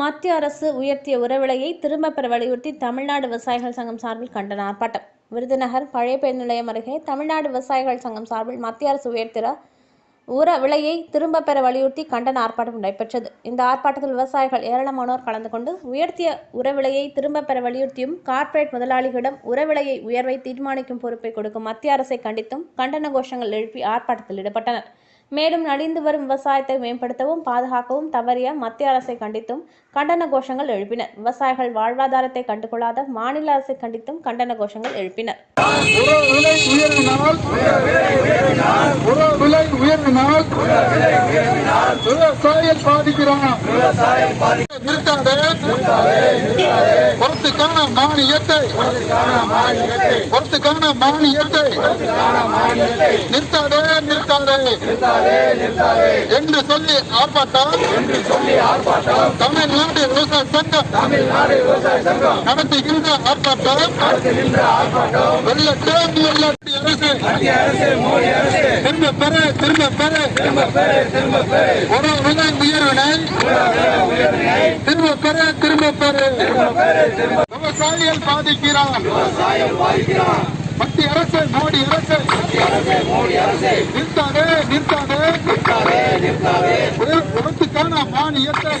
மத்திய அரசு உயர்த்திய உரவிலையை திரும்பப் பெற வலியுறுத்தி தமிழ்நாடு விவசாயிகள் சங்கம் சார்பில் கண்டன ஆர்ப்பாட்டம். விருதுநகர் பழைய பேருந்து நிலையம் அருகே தமிழ்நாடு விவசாயிகள் சங்கம் சார்பில் மத்திய அரசு உயர்த்திய உர விலையை திரும்பப் பெற வலியுறுத்தி கண்டன ஆர்ப்பாட்டம் நடைபெற்றது. இந்த ஆர்ப்பாட்டத்தில் விவசாயிகள் ஏராளமானோர் கலந்து கொண்டு உயர்த்திய உர விலையை திரும்பப் பெற வலியுறுத்தியும் கார்ப்பரேட் முதலாளிகளிடம் உர விலையை உயர்வை தீர்மானிக்கும் பொறுப்பை கொடுக்கும் மத்திய அரசை கண்டித்தும் கண்டன கோஷங்கள் எழுப்பி ஆர்ப்பாட்டத்தில் ஈடுபட்டனர். மேலும் நலிந்து வரும் விவசாயத்தை மேம்படுத்தவும் பாதுகாக்கவும் தவறிய மத்திய அரசை கண்டித்தும் கண்டன கோஷங்கள் எழுப்பினர். விவசாயிகள் வாழ்வாதாரத்தை கண்டுகொள்ளாத மாநில அரசை கண்டித்தும் கண்டன கோஷங்கள் எழுப்பினர். பாதிக்கிறான். மானியத்தை. பொறுத்துக்கான மானியத்தை. நிறுத்தாதே நிறுத்தாதே. என்று சொல்லி ஆர்ப்பாட்டம். தமிழ்நாடு விவசாய சங்கம். நடத்துகின்ற ஆர்ப்பாட்டம். வெள்ளட்டும் வெள்ளட்டி அரசு. திரும்ப பெற திரும்ப பெற. ஒரு விலை உயர்வினை திரும்ப பெற திரும்ப பெற. விவசாயிகள் பாதிக்கிறான். மத்திய அரசு மோடி அரசு. நிறுத்தாதே நிறுத்தாதே. உரத்துக்கான மானியத்தை